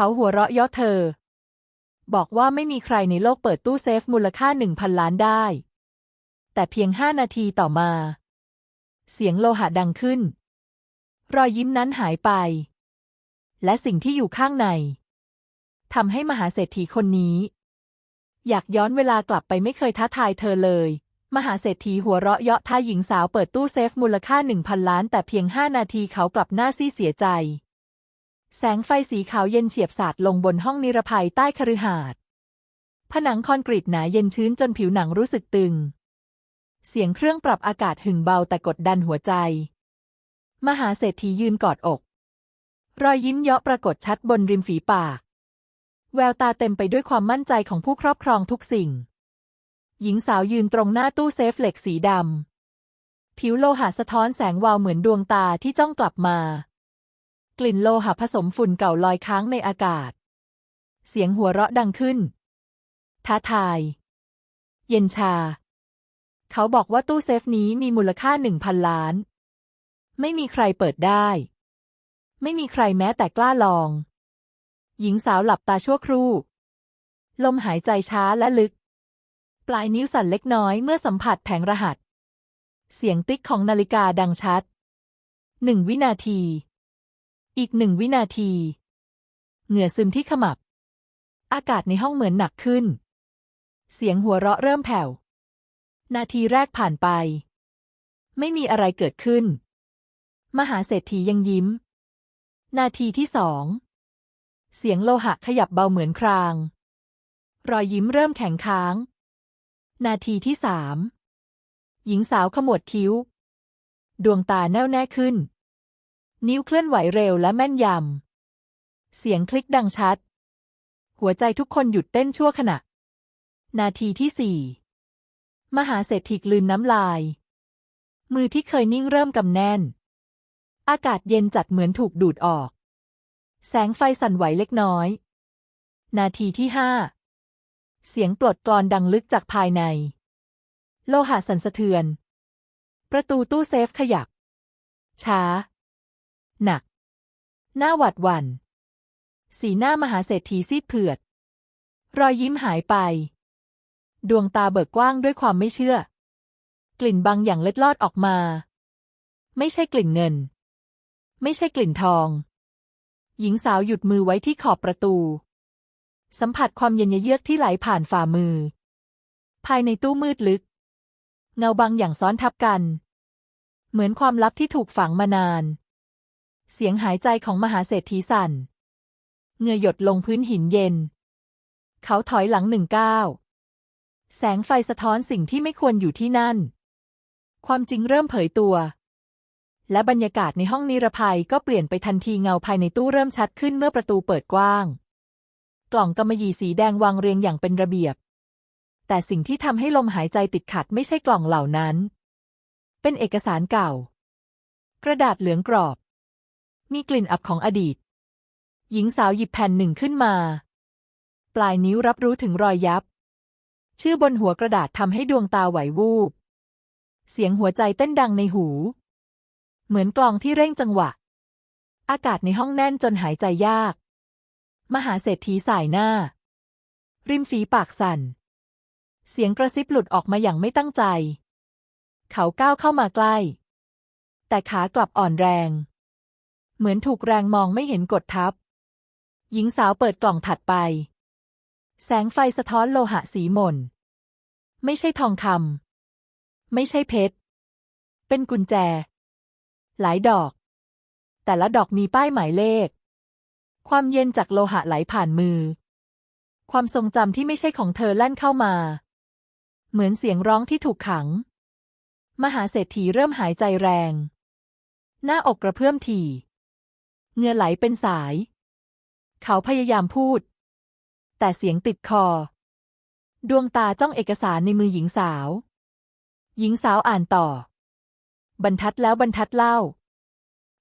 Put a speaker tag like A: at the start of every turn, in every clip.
A: เขาหัวเราะเย่อเธอ บอกว่าไม่มีใครในโลกเปิดตู้เซฟมูลค่าหนึ่งพันล้านได้ แต่เพียงห้านาทีต่อมา เสียงโลหะดังขึ้น รอยยิ้มนั้นหายไป และสิ่งที่อยู่ข้างในทำให้มหาเศรษฐีคนนี้ อยากย้อนเวลากลับไปไม่เคยท้าทายเธอเลย มหาเศรษฐีหัวเราะเยาะท่าหญิงสาวเปิดตู้เซฟมูลค่าหนึ่งพันล้าน แต่เพียงห้านาทีเขากลับหน้าซีเสียใจ แสงไฟสีขาวเย็นเฉียบสาดลงบนห้องนิรภัยใต้คฤหาสน์ผนังคอนกรีตหนาเย็นชื้นจนผิวหนังรู้สึกตึง เสียงเครื่องปรับอากาศหึ่งเบาแต่กดดันหัวใจ มหาเศรษฐียืนกอดอก รอยยิ้มเยาะปรากฏชัดบนริมฝีปาก แววตาเต็มไปด้วยความมั่นใจของผู้ครอบครองทุกสิ่ง หญิงสาวยืนตรงหน้าตู้เซฟเหล็กสีดำ ผิวโลหะสะท้อนแสงวาวเหมือนดวงตาที่จ้องกลับมา กลิ่นโลหะผสมฝุ่นเก่าลอยค้างในอากาศ เสียงหัวเราะดังขึ้น ท้าทาย เย็นชา เขาบอกว่าตู้เซฟนี้มีมูลค่าหนึ่งพันล้าน ไม่มีใครเปิดได้ ไม่มีใครแม้แต่กล้าลอง หญิงสาวหลับตาชั่วครู่ ลมหายใจช้าและลึก ปลายนิ้วสั่นเล็กน้อยเมื่อสัมผัสแผงรหัส เสียงติ๊กของนาฬิกาดังชัดหนึ่งวินาที อีกหนึ่งวินาที เหงื่อซึมที่ขมับ อากาศในห้องเหมือนหนักขึ้น เสียงหัวเราะเริ่มแผ่ว นาทีแรกผ่านไป ไม่มีอะไรเกิดขึ้น มหาเศรษฐียังยิ้ม นาทีที่สอง เสียงโลหะขยับเบาเหมือนคราง รอยยิ้มเริ่มแข็งค้าง นาทีที่สาม หญิงสาวขมวดคิ้ว ดวงตาแน่วแน่ขึ้น นิ้วเคลื่อนไหวเร็วและแม่นยำ เสียงคลิกดังชัด หัวใจทุกคนหยุดเต้นชั่วขณะ นาทีที่สี่มหาเศรษฐีกลืนน้ำลาย มือที่เคยนิ่งเริ่มกำแน่น อากาศเย็นจัดเหมือนถูกดูดออก แสงไฟสั่นไหวเล็กน้อย นาทีที่ห้าเสียงปลดกลอนดังลึกจากภายใน โลหะสั่นสะเทือน ประตูตู้เซฟขยับ ช้า หนัก หน้าหวัดหวัน่น สีหน้ามหาเศรษฐีซีดเผือด รอยยิ้มหายไป ดวงตาเบิกกว้างด้วยความไม่เชื่อ กลิ่นบางอย่างเล็ดลอดออกมา ไม่ใช่กลิ่นเงิน ไม่ใช่กลิ่นทอง หญิงสาวหยุดมือไว้ที่ขอบประตู สัมผัสความเย็นเยือกที่ไหลผ่านฝ่ามือ ภายในตู้มืดลึก เงาบางอย่างซ้อนทับกัน เหมือนความลับที่ถูกฝังมานาน เสียงหายใจของมหาเศรษฐีสั่นเงื่อหยดลงพื้นหินเย็น เขาถอยหลังหนึ่งก้าวแสงไฟสะท้อนสิ่งที่ไม่ควรอยู่ที่นั่น ความจริงเริ่มเผยตัว และบรรยากาศในห้องนิรภัยก็เปลี่ยนไปทันทีเงาภายในตู้เริ่มชัดขึ้นเมื่อประตูเปิดกว้าง กล่องกำมะหยี่สีแดงวางเรียงอย่างเป็นระเบียบ แต่สิ่งที่ทำให้ลมหายใจติดขัดไม่ใช่กล่องเหล่านั้น เป็นเอกสารเก่า กระดาษเหลืองกรอบ มีกลิ่นอับของอดีต หญิงสาวหยิบแผ่นหนึ่งขึ้นมา ปลายนิ้วรับรู้ถึงรอยยับ ชื่อบนหัวกระดาษทำให้ดวงตาไหววูบ เสียงหัวใจเต้นดังในหู เหมือนกลองที่เร่งจังหวะ อากาศในห้องแน่นจนหายใจยาก มหาเศรษฐีสายหน้า ริมฝีปากสั่น เสียงกระซิบหลุดออกมาอย่างไม่ตั้งใจ เขาก้าวเข้ามาใกล้ แต่ขากลับอ่อนแรง เหมือนถูกแรงมองไม่เห็นกดทับ หญิงสาวเปิดกล่องถัดไป แสงไฟสะท้อนโลหะสีหม่นไม่ใช่ทองคำไม่ใช่เพชร เป็นกุญแจ หลายดอก แต่ละดอกมีป้ายหมายเลข ความเย็นจากโลหะไหลผ่านมือ ความทรงจำที่ไม่ใช่ของเธอแล่นเข้ามา เหมือนเสียงร้องที่ถูกขัง มหาเศรษฐีเริ่มหายใจแรง หน้าอกกระเพื่อมถี่ เงื่อไหลเป็นสาย เขาพยายามพูด แต่เสียงติดคอ ดวงตาจ้องเอกสารในมือหญิงสาว หญิงสาวอ่านต่อ บรรทัดแล้วบรรทัดเล่า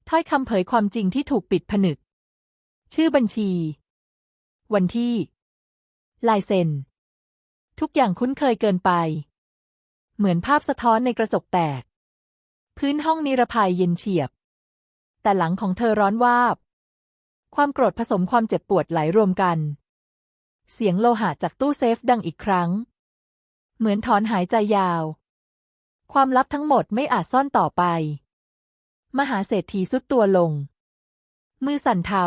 A: ถ้อยคำเผยความจริงที่ถูกปิดผนึก ชื่อบัญชี วันที่ ลายเซ็น ทุกอย่างคุ้นเคยเกินไป เหมือนภาพสะท้อนในกระจกแตก พื้นห้องนิรภัยเย็นเฉียบ แต่หลังของเธอร้อนวาบ ความโกรธผสมความเจ็บปวดไหลรวมกัน เสียงโลหะจากตู้เซฟดังอีกครั้ง เหมือนถอนหายใจยาว ความลับทั้งหมดไม่อาจซ่อนต่อไป มหาเศรษฐีสุดตัวลง มือสั่นเทา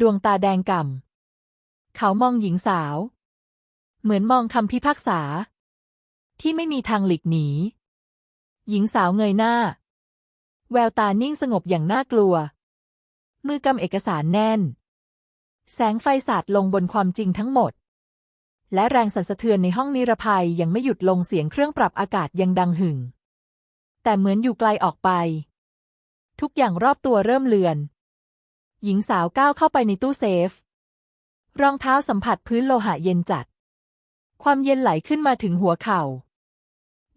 A: ดวงตาแดงก่ำ เขามองหญิงสาว เหมือนมองคำพิพากษา ที่ไม่มีทางหลีกหนี หญิงสาวเงยหน้า แววตานิ่งสงบอย่างน่ากลัว มือกำเอกสารแน่น แสงไฟสาดลงบนความจริงทั้งหมด และแรงสั่นสะเทือนในห้องนิรภัยยังไม่หยุดลงเสียงเครื่องปรับอากาศยังดังหึ่ง แต่เหมือนอยู่ไกลออกไป ทุกอย่างรอบตัวเริ่มเลือน หญิงสาวก้าวเข้าไปในตู้เซฟ รองเท้าสัมผัสพื้นโลหะเย็นจัด ความเย็นไหลขึ้นมาถึงหัวเข่า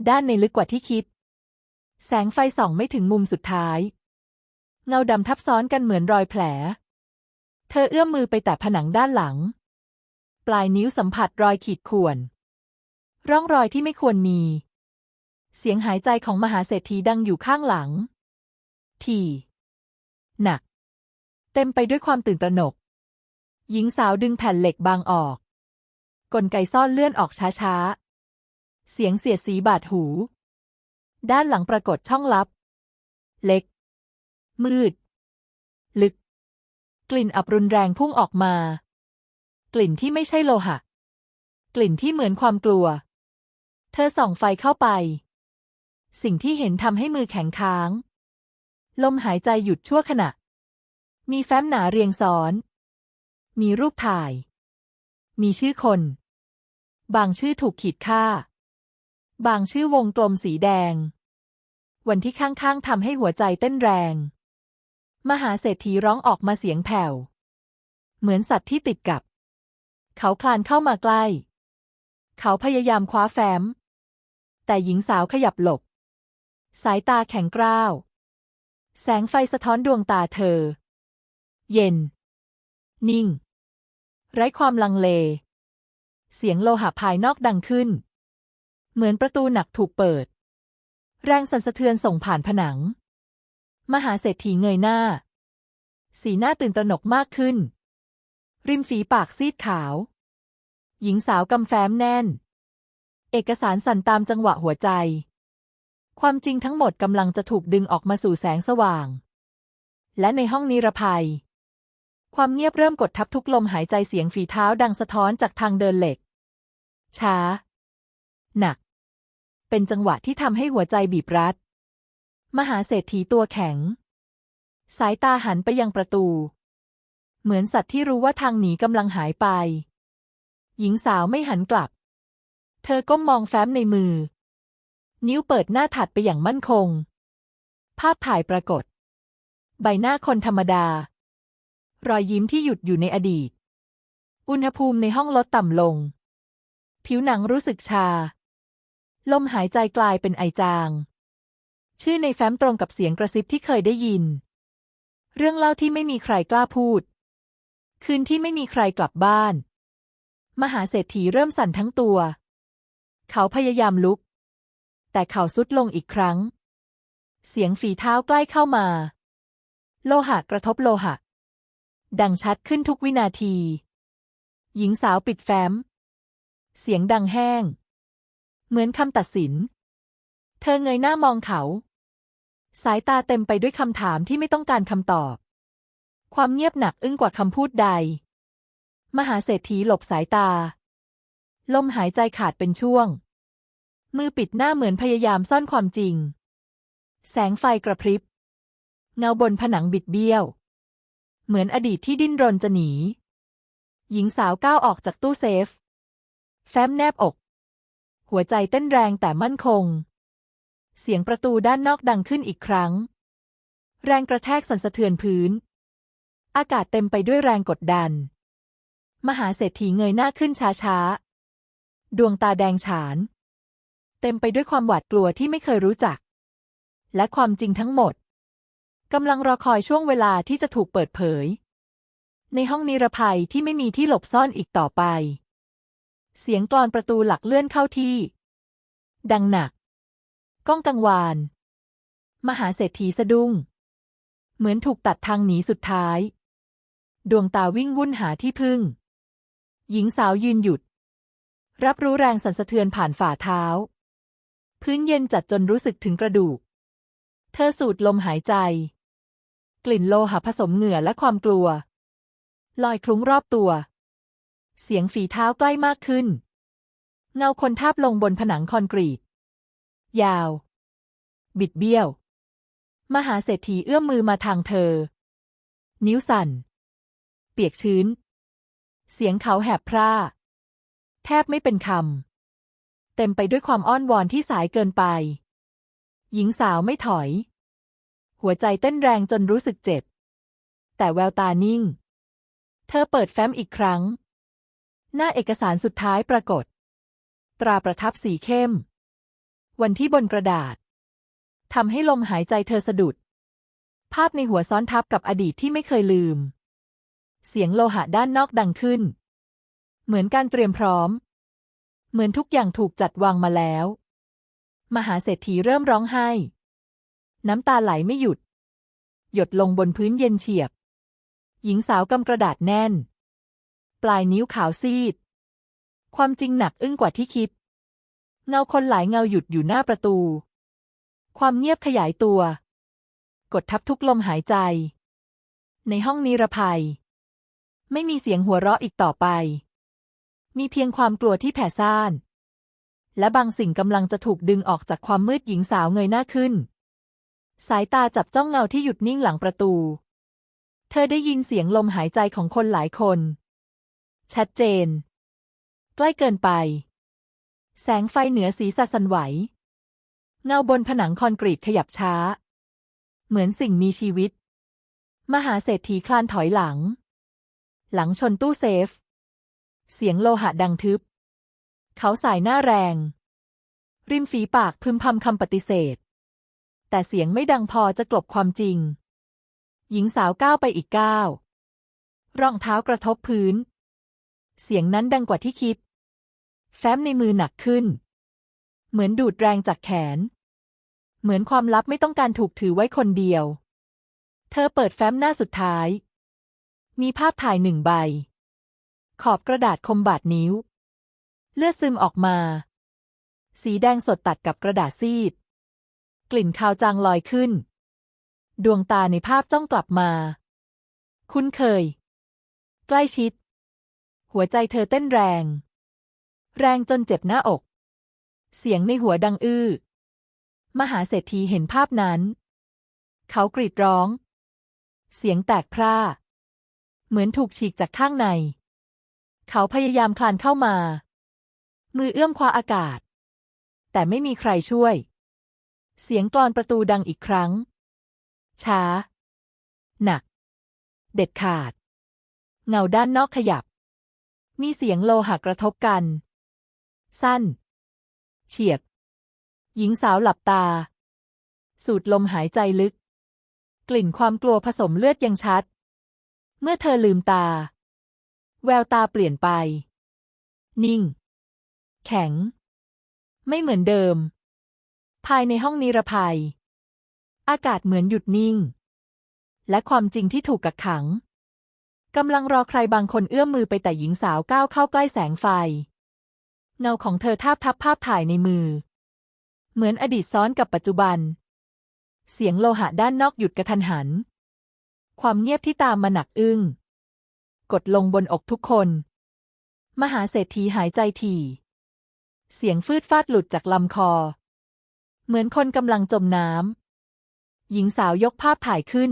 A: ด้านในลึกกว่าที่คิด แสงไฟส่องไม่ถึงมุมสุดท้าย เงาดำทับซ้อนกันเหมือนรอยแผล เธอเอื้อมมือไปแตะผนังด้านหลัง ปลายนิ้วสัมผัสรอยขีดข่วน ร่องรอยที่ไม่ควรมี เสียงหายใจของมหาเศรษฐีดังอยู่ข้างหลัง ทีหนัก เต็มไปด้วยความตื่นตระหนก หญิงสาวดึงแผ่นเหล็กบางออก กลไกซ่อนเลื่อนออกช้าๆ เสียงเสียดสีบาดหู ด้านหลังปรากฏช่องลับ เล็ก มืด ลึก กลิ่นอับรุนแรงพุ่งออกมา กลิ่นที่ไม่ใช่โลหะ กลิ่นที่เหมือนความกลัว เธอส่องไฟเข้าไป สิ่งที่เห็นทำให้มือแข็งค้าง ลมหายใจหยุดชั่วขณะ มีแฟ้มหนาเรียงซ้อน มีรูปถ่าย มีชื่อคน บางชื่อถูกขีดค่า บางชื่อวงกลมสีแดง วันที่ข้างๆทำให้หัวใจเต้นแรง มหาเศรษฐีร้องออกมาเสียงแผ่ว เหมือนสัตว์ที่ติดกับ เขาคลานเข้ามาใกล้ เขาพยายามคว้าแฟ้ม แต่หญิงสาวขยับหลบ สายตาแข็งกร้าว แสงไฟสะท้อนดวงตาเธอ เย็น นิ่ง ไร้ความลังเล เสียงโลหะภายนอกดังขึ้น เหมือนประตูหนักถูกเปิด แรงสั่นสะเทือนส่งผ่านผนัง มหาเศรษฐีเงยหน้า สีหน้าตื่นตระหนกมากขึ้น ริมฝีปากซีดขาว หญิงสาวกำแฟ้มแน่น เอกสารสั่นตามจังหวะหัวใจ ความจริงทั้งหมดกำลังจะถูกดึงออกมาสู่แสงสว่าง และในห้องนิรภัย ความเงียบเริ่มกดทับทุกลมหายใจเสียงฝีเท้าดังสะท้อนจากทางเดินเหล็ก ช้า หนัก เป็นจังหวะที่ทำให้หัวใจบีบรัด มหาเศรษฐีตัวแข็ง สายตาหันไปยังประตู เหมือนสัตว์ที่รู้ว่าทางหนีกำลังหายไป หญิงสาวไม่หันกลับ เธอก้มมองแฟ้มในมือ นิ้วเปิดหน้าถัดไปอย่างมั่นคง ภาพถ่ายปรากฏ ใบหน้าคนธรรมดา รอยยิ้มที่หยุดอยู่ในอดีต อุณหภูมิในห้องลดต่ำลง ผิวหนังรู้สึกชา ลมหายใจกลายเป็นไอจาง ชื่อในแฟ้มตรงกับเสียงกระซิบที่เคยได้ยิน เรื่องเล่าที่ไม่มีใครกล้าพูด คืนที่ไม่มีใครกลับบ้าน มหาเศรษฐีเริ่มสั่นทั้งตัว เขาพยายามลุก แต่เขาสุดลงอีกครั้ง เสียงฝีเท้าใกล้เข้ามา โลหะกระทบโลหะ ดังชัดขึ้นทุกวินาที หญิงสาวปิดแฟ้ม เสียงดังแห้ง เหมือนคำตัดสิน เธอเงยหน้ามองเขา สายตาเต็มไปด้วยคำถามที่ไม่ต้องการคำตอบ ความเงียบหนักอึ้งกว่าคำพูดใด มหาเศรษฐีหลบสายตา ลมหายใจขาดเป็นช่วง มือปิดหน้าเหมือนพยายามซ่อนความจริง แสงไฟกระพริบ เงาบนผนังบิดเบี้ยว เหมือนอดีตที่ดิ้นรนจะหนี หญิงสาวก้าวออกจากตู้เซฟ แฟ้มแนบอก หัวใจเต้นแรงแต่มั่นคง เสียงประตูด้านนอกดังขึ้นอีกครั้ง แรงกระแทกสั่นสะเทือนพื้น อากาศเต็มไปด้วยแรงกดดัน มหาเศรษฐีเงยหน้าขึ้นช้าๆ ดวงตาแดงฉาน เต็มไปด้วยความหวาดกลัวที่ไม่เคยรู้จัก และความจริงทั้งหมดกำลังรอคอยช่วงเวลาที่จะถูกเปิดเผย ในห้องนิรภัยที่ไม่มีที่หลบซ่อนอีกต่อไป เสียงกลอนประตูหลักเลื่อนเข้าที่ ดังหนัก ก้องกังวาน มหาเศรษฐีสะดุ้ง เหมือนถูกตัดทางหนีสุดท้าย ดวงตาวิ่งวุ่นหาที่พึ่ง หญิงสาวยืนหยุด รับรู้แรงสั่นสะเทือนผ่านฝ่าเท้า พื้นเย็นจัดจนรู้สึกถึงกระดูก เธอสูดลมหายใจ กลิ่นโลหะผสมเหงื่อและความกลัว ลอยคลุ้งรอบตัว เสียงฝีเท้าใกล้มากขึ้น เงาคนทาบลงบนผนังคอนกรีต ยาว บิดเบี้ยว มหาเศรษฐีเอื้อมมือมาทางเธอ นิ้วสั่น เปียกชื้น เสียงเขาแหบพร่า แทบไม่เป็นคำ เต็มไปด้วยความอ้อนวอนที่สายเกินไป หญิงสาวไม่ถอย หัวใจเต้นแรงจนรู้สึกเจ็บ แต่แววตานิ่ง เธอเปิดแฟ้มอีกครั้ง หน้าเอกสารสุดท้ายปรากฏ ตราประทับสีเข้ม วันที่บนกระดาษทำให้ลมหายใจเธอสะดุด ภาพในหัวซ้อนทับกับอดีตที่ไม่เคยลืม เสียงโลหะด้านนอกดังขึ้น เหมือนการเตรียมพร้อม เหมือนทุกอย่างถูกจัดวางมาแล้ว มหาเศรษฐีเริ่มร้องไห้ น้ำตาไหลไม่หยุด หยดลงบนพื้นเย็นเฉียบ หญิงสาวกำกระดาษแน่น ปลายนิ้วขาวซีด ความจริงหนักอึ้งกว่าที่คิด เงาคนหลายเงาหยุดอยู่หน้าประตู ความเงียบขยายตัว กดทับทุกลมหายใจ ในห้องนิรภัย ไม่มีเสียงหัวเราะอีกต่อไป มีเพียงความกลัวที่แผ่ซ่าน และบางสิ่งกำลังจะถูกดึงออกจากความมืดหญิงสาวเงยหน้าขึ้น สายตาจับจ้องเงาที่หยุดนิ่งหลังประตู เธอได้ยินเสียงลมหายใจของคนหลายคน ชัดเจน ใกล้เกินไป แสงไฟเหนือศีรษะสันไหว เงาบนผนังคอนกรีตขยับช้า เหมือนสิ่งมีชีวิต มหาเศรษฐีคลานถอยหลัง หลังชนตู้เซฟ เสียงโลหะดังทึบ เขาสายหน้าแรง ริมฝีปากพึมพำคำปฏิเสธ แต่เสียงไม่ดังพอจะกลบความจริง หญิงสาวก้าวไปอีกก้าวรองเท้ากระทบพื้น เสียงนั้นดังกว่าที่คิด แฟ้มในมือหนักขึ้น เหมือนดูดแรงจากแขน เหมือนความลับไม่ต้องการถูกถือไว้คนเดียว เธอเปิดแฟ้มหน้าสุดท้าย มีภาพถ่ายหนึ่งใบ ขอบกระดาษคมบาดนิ้ว เลือดซึมออกมา สีแดงสดตัดกับกระดาษซีด กลิ่นคาวจางลอยขึ้น ดวงตาในภาพจ้องกลับมา คุ้นเคย ใกล้ชิด หัวใจเธอเต้นแรง แรงจนเจ็บหน้าอก เสียงในหัวดังอื้อ มหาเศรษฐีเห็นภาพนั้น เขากรีดร้อง เสียงแตกพร่า เหมือนถูกฉีกจากข้างใน เขาพยายามคลานเข้ามา มือเอื้อมคว้าอากาศ แต่ไม่มีใครช่วย เสียงกลอนประตูดังอีกครั้ง ช้า หนัก เด็ดขาด เงาด้านนอกขยับ มีเสียงโลหะกระทบกัน สั้น เฉียบ หญิงสาวหลับตา สูดลมหายใจลึก กลิ่นความกลัวผสมเลือดยังชัด เมื่อเธอลืมตา แววตาเปลี่ยนไป นิ่ง แข็ง ไม่เหมือนเดิม ภายในห้องนิรภัย อากาศเหมือนหยุดนิ่ง และความจริงที่ถูกกักขัง กำลังรอใครบางคนเอื้อมมือไปแต่หญิงสาวก้าวเข้าใกล้แสงไฟ เงาของเธอทาบทับภาพถ่ายในมือ เหมือนอดีตซ้อนกับปัจจุบัน เสียงโลหะด้านนอกหยุดกระทันหัน ความเงียบที่ตามมาหนักอึ้ง กดลงบนอกทุกคน มหาเศรษฐีหายใจถี่ เสียงฟืดฟาดหลุดจากลำคอ เหมือนคนกำลังจมน้ำหญิงสาวยกภาพถ่ายขึ้น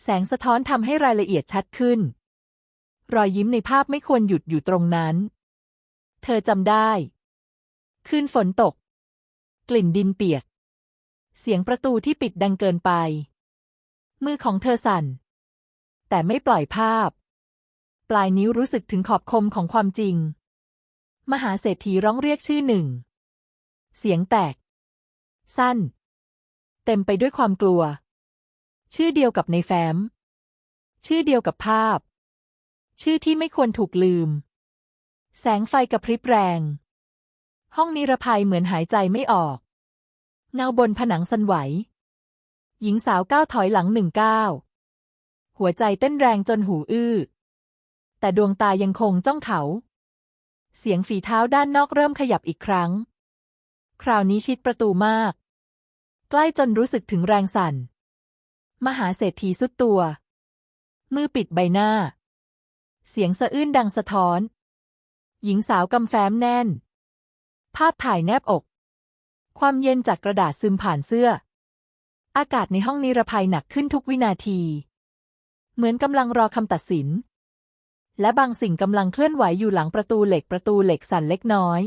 A: แสงสะท้อนทำให้รายละเอียดชัดขึ้น รอยยิ้มในภาพไม่ควรหยุดอยู่ตรงนั้น เธอจำได้ คืนฝนตก กลิ่นดินเปียก เสียงประตูที่ปิดดังเกินไป มือของเธอสั่น แต่ไม่ปล่อยภาพ ปลายนิ้วรู้สึกถึงขอบคมของความจริง มหาเศรษฐีร้องเรียกชื่อหนึ่ง เสียงแตก สั้น เต็มไปด้วยความกลัว ชื่อเดียวกับในแฟ้ม ชื่อเดียวกับภาพ ชื่อที่ไม่ควรถูกลืม แสงไฟกระพริบแรง ห้องนิรภัยเหมือนหายใจไม่ออก เงาบนผนังสั่นไหว หญิงสาวก้าวถอยหลังหนึ่งก้าวหัวใจเต้นแรงจนหูอื้อ แต่ดวงตายังคงจ้องเขา เสียงฝีเท้าด้านนอกเริ่มขยับอีกครั้ง คราวนี้ชิดประตูมาก ใกล้จนรู้สึกถึงแรงสั่น มหาเศรษฐีสุดตัว มือปิดใบหน้า เสียงสะอื้นดังสะท้อน หญิงสาวกำแฟ้มแน่น ภาพถ่ายแนบอก ความเย็นจากกระดาษซึมผ่านเสื้อ อากาศในห้องนิรภัยหนักขึ้นทุกวินาที เหมือนกำลังรอคำตัดสิน และบางสิ่งกำลังเคลื่อนไหวอยู่หลังประตูเหล็กประตูเหล็กสั่นเล็กน้อย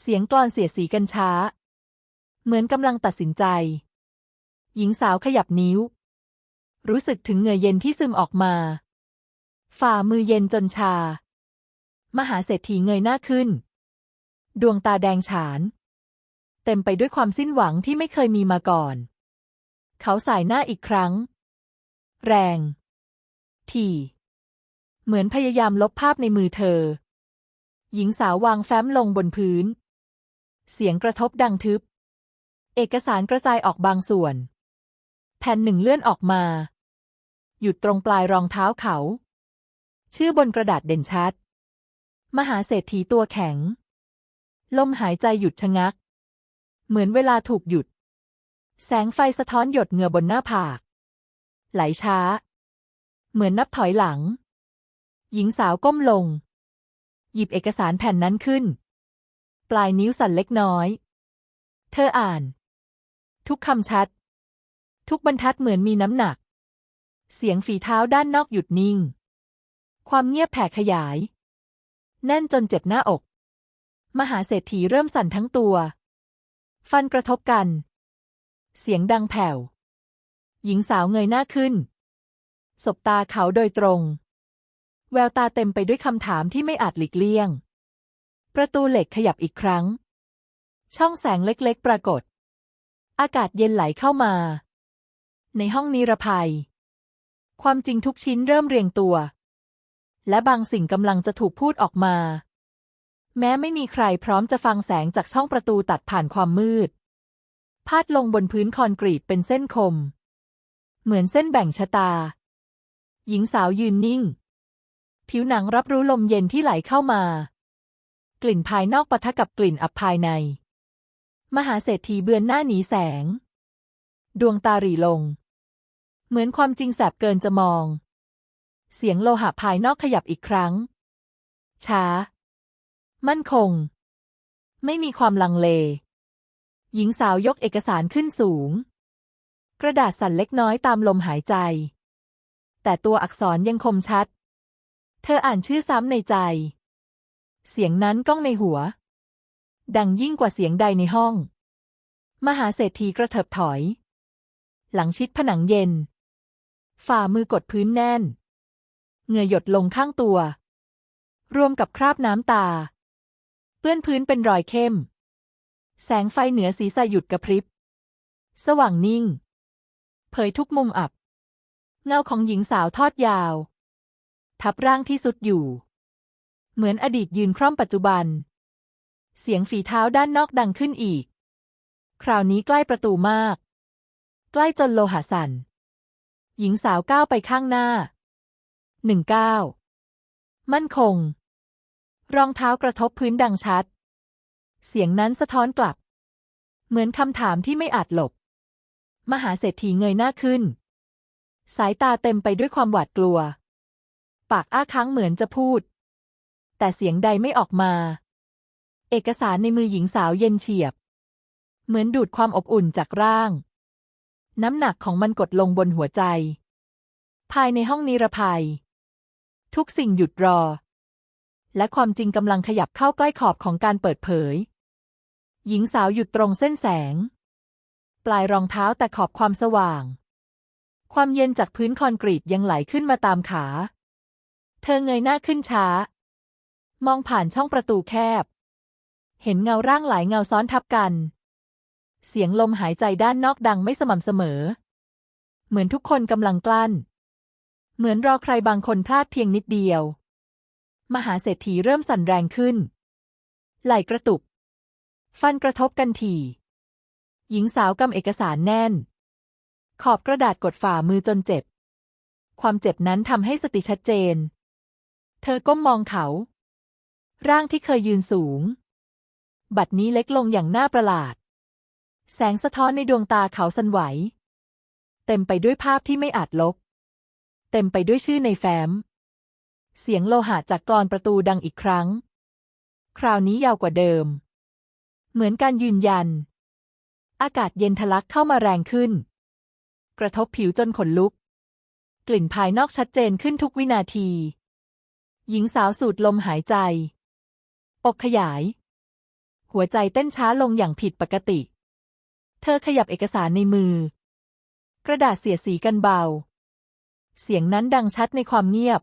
A: เสียงกลอนเสียสีกันช้า เหมือนกำลังตัดสินใจ หญิงสาวขยับนิ้ว รู้สึกถึงเหงื่อเย็นที่ซึมออกมา ฝ่ามือเย็นจนชา มหาเศรษฐีเงยหน้าขึ้น ดวงตาแดงฉาน เต็มไปด้วยความสิ้นหวังที่ไม่เคยมีมาก่อน เขาสายหน้าอีกครั้ง แรง ทีเหมือนพยายามลบภาพในมือเธอ หญิงสาววางแฟ้มลงบนพื้น เสียงกระทบดังทึบ เอกสารกระจายออกบางส่วน ผ่นหนึ่งเลื่อนออกมา หยุดตรงปลายรองเท้าเขา ชื่อบนกระดาษเด่นชัด มหาเศรษฐีตัวแข็ง ลมหายใจหยุดชะงัก เหมือนเวลาถูกหยุด แสงไฟสะท้อนหยดเหงื่อบนหน้าผาก ไหลช้า เหมือนนับถอยหลัง หญิงสาวก้มลง หยิบเอกสารแผ่นนั้นขึ้น ปลายนิ้วสั่นเล็กน้อย เธออ่าน ทุกคำชัด ทุกบรรทัดเหมือนมีน้ำหนัก เสียงฝีเท้าด้านนอกหยุดนิ่ง ความเงียบแผ่ขยาย แน่นจนเจ็บหน้าอก มหาเศรษฐีเริ่มสั่นทั้งตัว ฟันกระทบกัน เสียงดังแผ่ว หญิงสาวเงยหน้าขึ้น สบตาเขาโดยตรง แววตาเต็มไปด้วยคำถามที่ไม่อาจหลีกเลี่ยง ประตูเหล็กขยับอีกครั้ง ช่องแสงเล็กๆ ปรากฏ อากาศเย็นไหลเข้ามา ในห้องนิรภัย ความจริงทุกชิ้นเริ่มเรียงตัว และบางสิ่งกำลังจะถูกพูดออกมา แม้ไม่มีใครพร้อมจะฟังแสงจากช่องประตูตัดผ่านความมืด พาดลงบนพื้นคอนกรีตเป็นเส้นคม เหมือนเส้นแบ่งชะตา หญิงสาวยืนนิ่ง ผิวหนังรับรู้ลมเย็นที่ไหลเข้ามา กลิ่นภายนอกปะทะกับกลิ่นอับภายใน มหาเศรษฐีเบือนหน้าหนีแสง ดวงตาหรี่ลง เหมือนความจริงแสบเกินจะมอง เสียงโลหะภายนอกขยับอีกครั้ง ช้า มั่นคง ไม่มีความลังเล หญิงสาวยกเอกสารขึ้นสูง กระดาษสั่นเล็กน้อยตามลมหายใจ แต่ตัวอักษรยังคมชัด เธออ่านชื่อซ้ำในใจ เสียงนั้นก้องในหัว ดังยิ่งกว่าเสียงใดในห้อง มหาเศรษฐีกระเถิบถอย หลังชิดผนังเย็น ฝ่ามือกดพื้นแน่น เหงื่อหยดลงข้างตัว รวมกับคราบน้ำตา เปื้อนพื้นเป็นรอยเข้ม แสงไฟเหนือศีรษะหยุดกระพริบ สว่างนิ่ง เผยทุกมุมอับ เงาของหญิงสาวทอดยาว ทับร่างที่สุดอยู่ เหมือนอดีตยืนคร่อมปัจจุบัน เสียงฝีเท้าด้านนอกดังขึ้นอีก คราวนี้ใกล้ประตูมาก ใกล้จนโลหะสั่น หญิงสาวก้าวไปข้างหน้าหนึ่งก้าวมั่นคง รองเท้ากระทบพื้นดังชัด เสียงนั้นสะท้อนกลับ เหมือนคำถามที่ไม่อาจหลบ มหาเศรษฐีเงยหน้าขึ้น สายตาเต็มไปด้วยความหวาดกลัว ปากอ้าค้างเหมือนจะพูด แต่เสียงใดไม่ออกมา เอกสารในมือหญิงสาวเย็นเฉียบ เหมือนดูดความอบอุ่นจากร่าง น้ำหนักของมันกดลงบนหัวใจ ภายในห้องนิรภัย ทุกสิ่งหยุดรอ และความจริงกำลังขยับเข้าใกล้ขอบของการเปิดเผย หญิงสาวหยุดตรงเส้นแสง ปลายรองเท้าแต่ขอบความสว่าง ความเย็นจากพื้นคอนกรีตยังไหลขึ้นมาตามขา เธอเงยหน้าขึ้นช้า มองผ่านช่องประตูแคบ เห็นเงาร่างหลายเงาซ้อนทับกัน เสียงลมหายใจด้านนอกดังไม่สม่ำเสมอ เหมือนทุกคนกำลังกลั้น เหมือนรอใครบางคนพลาดเพียงนิดเดียว มหาเศรษฐีเริ่มสั่นแรงขึ้น ไหล่กระตุก ฟันกระทบกันทีหญิงสาวกำเอกสารแน่น ขอบกระดาษกดฝ่ามือจนเจ็บ ความเจ็บนั้นทำให้สติชัดเจน เธอก้มมองเขา ร่างที่เคยยืนสูง บัดนี้เล็กลงอย่างน่าประหลาด แสงสะท้อนในดวงตาเขาสั่นไหว เต็มไปด้วยภาพที่ไม่อาจลบ เต็มไปด้วยชื่อในแฟ้ม เสียงโลหะจากกรอนประตูดังอีกครั้ง คราวนี้ยาวกว่าเดิม เหมือนการยืนยัน อากาศเย็นทะลักเข้ามาแรงขึ้น กระทบผิวจนขนลุก กลิ่นภายนอกชัดเจนขึ้นทุกวินาที หญิงสาวสูดลมหายใจ อกขยาย หัวใจเต้นช้าลงอย่างผิดปกติ เธอขยับเอกสารในมือ กระดาษเสียสีกันเบา เสียงนั้นดังชัดในความเงียบ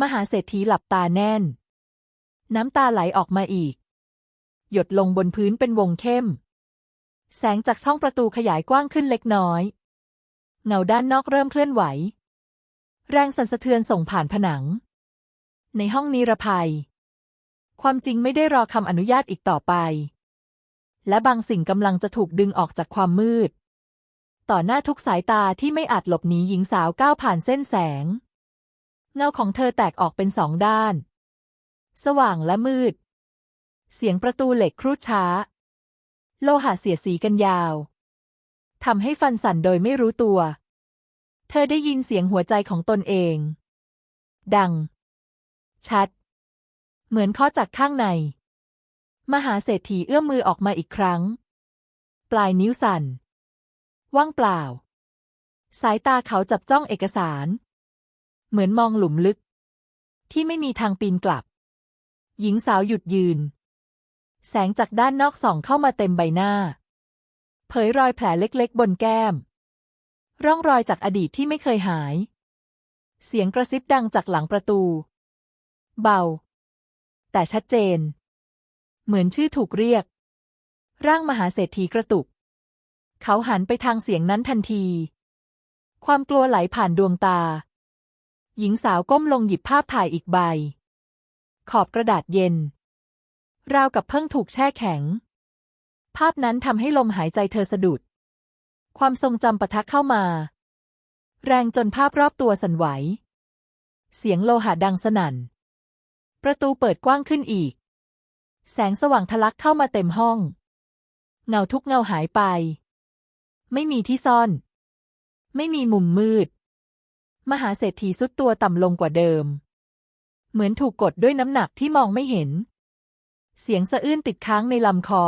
A: มหาเศรษฐีหลับตาแน่น น้ำตาไหลออกมาอีก หยดลงบนพื้นเป็นวงเข้ม แสงจากช่องประตูขยายกว้างขึ้นเล็กน้อย เงาด้านนอกเริ่มเคลื่อนไหว แรงสั่นสะเทือนส่งผ่านผนัง ในห้องนิรภัย ความจริงไม่ได้รอคำอนุญาตอีกต่อไป และบางสิ่งกำลังจะถูกดึงออกจากความมืด ต่อหน้าทุกสายตาที่ไม่อาจหลบหนีหญิงสาวก้าวผ่านเส้นแสง เงาของเธอแตกออกเป็นสองด้าน สว่างและมืด เสียงประตูเหล็กครูดช้า โลหะเสียสีกันยาวทำให้ฟันสั่นโดยไม่รู้ตัว เธอได้ยินเสียงหัวใจของตนเอง ดัง ชัด เหมือนเคาะจากข้างใน มหาเศรษฐีเอื้อมมือออกมาอีกครั้ง ปลายนิ้วสั่น ว่างเปล่า สายตาเขาจับจ้องเอกสาร เหมือนมองหลุมลึก ที่ไม่มีทางปีนกลับ หญิงสาวหยุดยืน แสงจากด้านนอกส่องเข้ามาเต็มใบหน้า เผยรอยแผลเล็กๆ บนแก้ม ร่องรอยจากอดีตที่ไม่เคยหาย เสียงกระซิบดังจากหลังประตู เบา แต่ชัดเจน เหมือนชื่อถูกเรียก ร่างมหาเศรษฐีกระตุก เขาหันไปทางเสียงนั้นทันที ความกลัวไหลผ่านดวงตา หญิงสาวก้มลงหยิบภาพถ่ายอีกใบ ขอบกระดาษเย็น ราวกับเพิ่งถูกแช่แข็ง ภาพนั้นทำให้ลมหายใจเธอสะดุด ความทรงจำปะทะเข้ามา แรงจนภาพรอบตัวสั่นไหว เสียงโลหะดังสนั่น ประตูเปิดกว้างขึ้นอีก แสงสว่างทะลักเข้ามาเต็มห้อง เงาทุกเงาหายไป ไม่มีที่ซ่อน ไม่มีมุมมืด มหาเศรษฐีสุดตัวต่ำลงกว่าเดิม เหมือนถูกกดด้วยน้ำหนักที่มองไม่เห็น เสียงสะอื้นติดค้างในลำคอ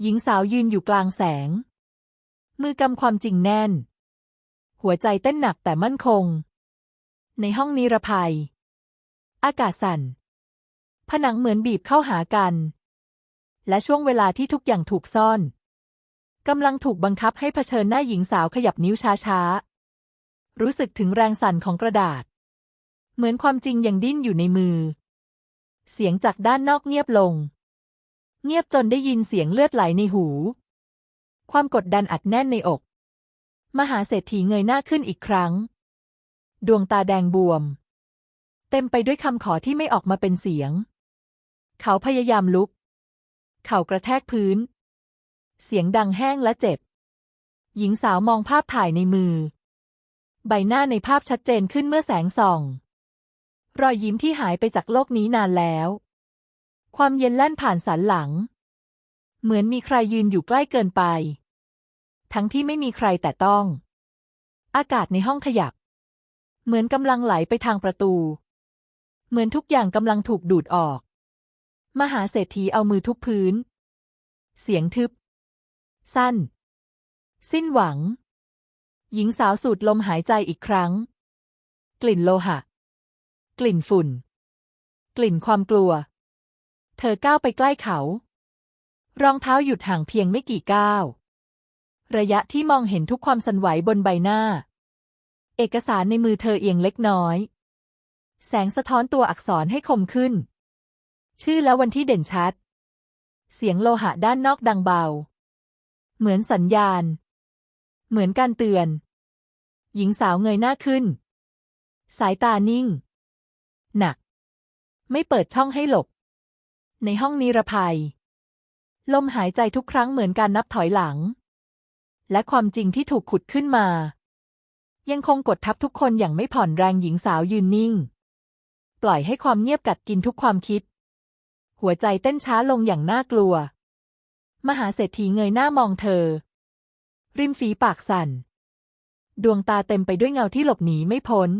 A: หญิงสาวยืนอยู่กลางแสง มือกำความจริงแน่น หัวใจเต้นหนักแต่มั่นคง ในห้องนิรภัย อากาศสั่น ผนังเหมือนบีบเข้าหากัน และช่วงเวลาที่ทุกอย่างถูกซ่อนกำลังถูกบังคับให้เผชิญหน้าหญิงสาวขยับนิ้วช้าๆ รู้สึกถึงแรงสั่นของกระดาษ เหมือนความจริงยังดิ้นอยู่ในมือ เสียงจากด้านนอกเงียบลง เงียบจนได้ยินเสียงเลือดไหลในหู ความกดดันอัดแน่นในอก มหาเศรษฐีเงยหน้าขึ้นอีกครั้ง ดวงตาแดงบวม เต็มไปด้วยคำขอที่ไม่ออกมาเป็นเสียง เขาพยายามลุก เข่ากระแทกพื้น เสียงดังแห้งและเจ็บ หญิงสาวมองภาพถ่ายในมือ ใบหน้าในภาพชัดเจนขึ้นเมื่อแสงส่อง รอยยิ้มที่หายไปจากโลกนี้นานแล้ว ความเย็นแล่นผ่านสันหลัง เหมือนมีใครยืนอยู่ใกล้เกินไป ทั้งที่ไม่มีใครแต่ต้อง อากาศในห้องขยับ เหมือนกำลังไหลไปทางประตู เหมือนทุกอย่างกำลังถูกดูดออก มหาเศรษฐีเอามือทุบพื้น เสียงทึบ สั้น สิ้นหวัง หญิงสาวสูดลมหายใจอีกครั้ง กลิ่นโลหะ กลิ่นฝุ่น กลิ่นความกลัว เธอก้าวไปใกล้เขา รองเท้าหยุดห่างเพียงไม่กี่ก้าว ระยะที่มองเห็นทุกความสั่นไหวบนใบหน้า เอกสารในมือเธอเอียงเล็กน้อย แสงสะท้อนตัวอักษรให้คมขึ้น ชื่อและวันที่เด่นชัด เสียงโลหะด้านนอกดังเบา เหมือนสัญญาณ เหมือนการเตือน หญิงสาวเงยหน้าขึ้น สายตานิ่ง หนัก ไม่เปิดช่องให้หลบ ในห้องนิรภัย ลมหายใจทุกครั้งเหมือนการนับถอยหลัง และความจริงที่ถูกขุดขึ้นมา ยังคงกดทับทุกคนอย่างไม่ผ่อนแรงหญิงสาวยืนนิ่ง ปล่อยให้ความเงียบกัดกินทุกความคิด หัวใจเต้นช้าลงอย่างน่ากลัว มหาเศรษฐีเงยหน้ามองเธอ ริมฝีปากสั่น ดวงตาเต็มไปด้วยเงาที่หลบหนีไม่พ้น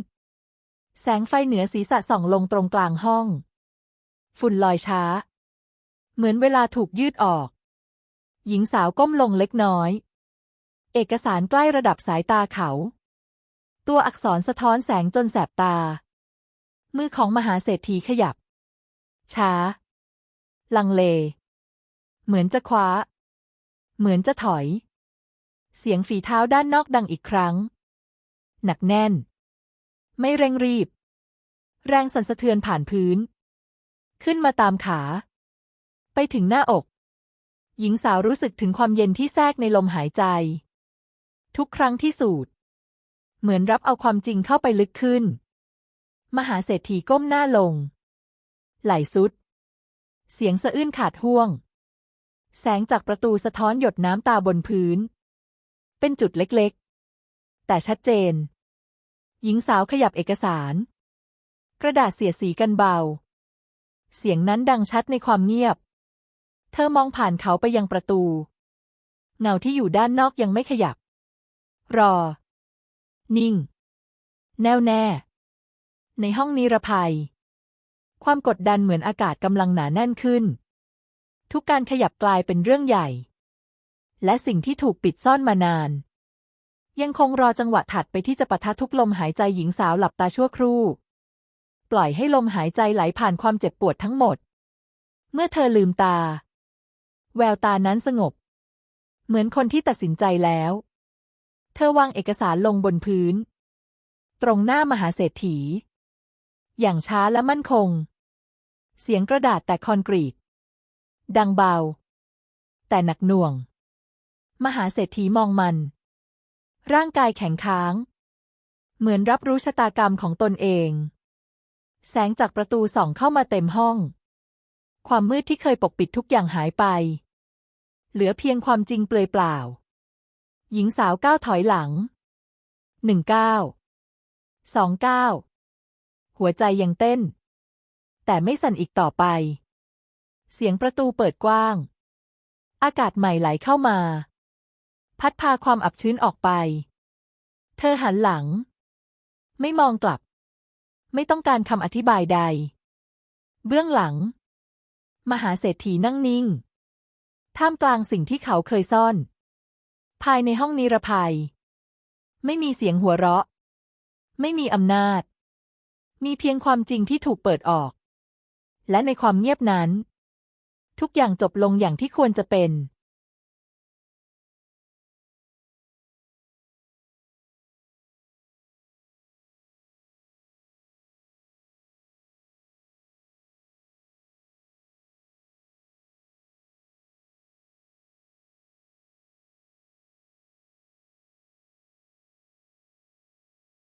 A: แสงไฟเหนือศีรษะส่องลงตรงกลางห้อง ฝุ่นลอยช้า เหมือนเวลาถูกยืดออก หญิงสาวก้มลงเล็กน้อย เอกสารใกล้ระดับสายตาเขา ตัวอักษรสะท้อนแสงจนแสบตา มือของมหาเศรษฐีขยับช้า ลังเล เหมือนจะคว้า เหมือนจะถอย เสียงฝีเท้าด้านนอกดังอีกครั้ง หนักแน่น ไม่เร่งรีบ แรงสั่นสะเทือนผ่านพื้น ขึ้นมาตามขา ไปถึงหน้าอก หญิงสาวรู้สึกถึงความเย็นที่แทรกในลมหายใจ ทุกครั้งที่สูดเหมือนรับเอาความจริงเข้าไปลึกขึ้น มหาเศรษฐีก้มหน้าลง ไหลสุด เสียงสะอื้นขาดห่วง แสงจากประตูสะท้อนหยดน้ำตาบนพื้น เป็นจุดเล็กๆ แต่ชัดเจน หญิงสาวขยับเอกสาร กระดาษเสียดสีกันเบา เสียงนั้นดังชัดในความเงียบ เธอมองผ่านเขาไปยังประตู เงาที่อยู่ด้านนอกยังไม่ขยับ รอ นิ่ง แน่วแน่ ในห้องนิรภัย ความกดดันเหมือนอากาศกำลังหนาแน่นขึ้น ทุกการขยับกลายเป็นเรื่องใหญ่ และสิ่งที่ถูกปิดซ่อนมานาน ยังคงรอจังหวะถัดไปที่จะปะทะทุกลมหายใจหญิงสาวหลับตาชั่วครู่ ปล่อยให้ลมหายใจไหลผ่านความเจ็บปวดทั้งหมด เมื่อเธอลืมตา แววตานั้นสงบ เหมือนคนที่ตัดสินใจแล้ว เธอวางเอกสารลงบนพื้น ตรงหน้ามหาเศรษฐี อย่างช้าและมั่นคง เสียงกระดาษแต่คอนกรีต ดังเบา แต่หนักหน่วง มหาเศรษฐีมองมัน ร่างกายแข็งค้าง เหมือนรับรู้ชะตากรรมของตนเอง แสงจากประตูส่องเข้ามาเต็มห้อง ความมืดที่เคยปกปิดทุกอย่างหายไป เหลือเพียงความจริงเปลือยเปล่า หญิงสาวก้าวถอยหลังหนึ่งก้าวสองก้าว หัวใจยังเต้น แต่ไม่สั่นอีกต่อไป เสียงประตูเปิดกว้าง อากาศใหม่ไหลเข้ามา พัดพาความอับชื้นออกไป เธอหันหลัง ไม่มองกลับ ไม่ต้องการคำอธิบายใด เบื้องหลัง มหาเศรษฐีนั่งนิ่ง ท่ามกลางสิ่งที่เขาเคยซ่อน ภายในห้องนิรภัย ไม่มีเสียงหัวเราะ ไม่มีอำนาจ มีเพียงความจริงที่ถูกเปิดออก และในความเงียบนั้น ทุกอย่างจบลงอย่างที่ควรจะเป็น